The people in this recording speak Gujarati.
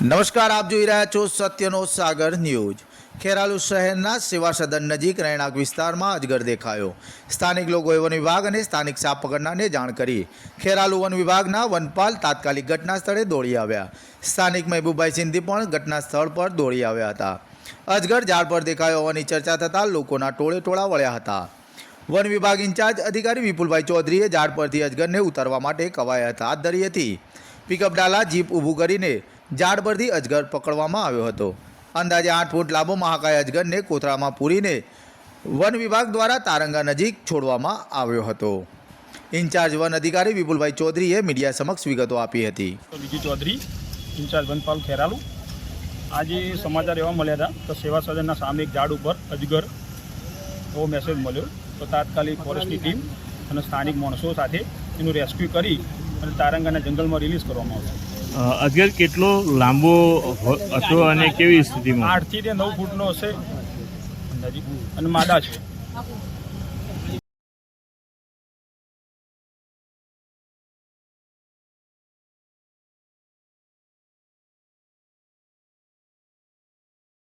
નમસ્કાર, આપ જોઈ રહ્યા છો સત્યનો સાગર ન્યૂઝ. ખેરાલુ શહેરના સેવા સદન નજીક રહેણાંક વિસ્તારમાં અજગર દેખાયો. સ્થાનિક લોકોએ વન વિભાગ અને સ્થાનિક સાપ પકડનારને જાણ કરી. ખેરાલુ વન વિભાગના વનપાલ તાત્કાલિક ઘટના સ્થળે દોડી આવ્યા. સ્થાનિક મહેબૂબભાઈ સિંધી પણ ઘટના સ્થળ પર દોડી આવ્યા હતા. અજગર ઝાડ પર દેખાયો હોવાની ચર્ચા થતાં લોકોના ટોળે ટોળા વળ્યા હતા. વન વિભાગ ઇન્ચાર્જ અધિકારી વિપુલભાઈ ચૌધરીએ ઝાડ પરથી અજગરને ઉતારવા માટે કવાયત હાથ ધરી હતી. પિકઅપ ડાલા જીપ ઊભું કરીને ઝાડ પરથી અજગર પકડવામાં આવ્યો હતો. અંદાજે આઠ ફૂટ લાંબો મહાકાય અજગરને કોથળામાં પૂરીને વન વિભાગ દ્વારા તારંગા નજીક છોડવામાં આવ્યો હતો. ઇન્ચાર્જ વન અધિકારી વિપુલભાઈ ચૌધરીએ મીડિયા સમક્ષ વિગતો આપી હતી. વિજય ચૌધરી, ઇન્ચાર્જ વનપાલ ખેરાલુ. આજે સમાચાર એવા મળ્યા હતા કે સેવા સદનના સામે એક ઝાડ ઉપર અજગર એવો મેસેજ મળ્યો. તો તાત્કાલિક ફોરેસ્ટની ટીમ અને સ્થાનિક માણસો સાથે એનું રેસ્ક્યુ કરી અને તારંગાના જંગલમાં રિલીઝ કરવામાં આવશે. અજગર કેટલો લાંબો હતો અને કેવી સ્થિતિમાં? આઠથી તે નવ ફૂટનો હશે. અને માદા છે.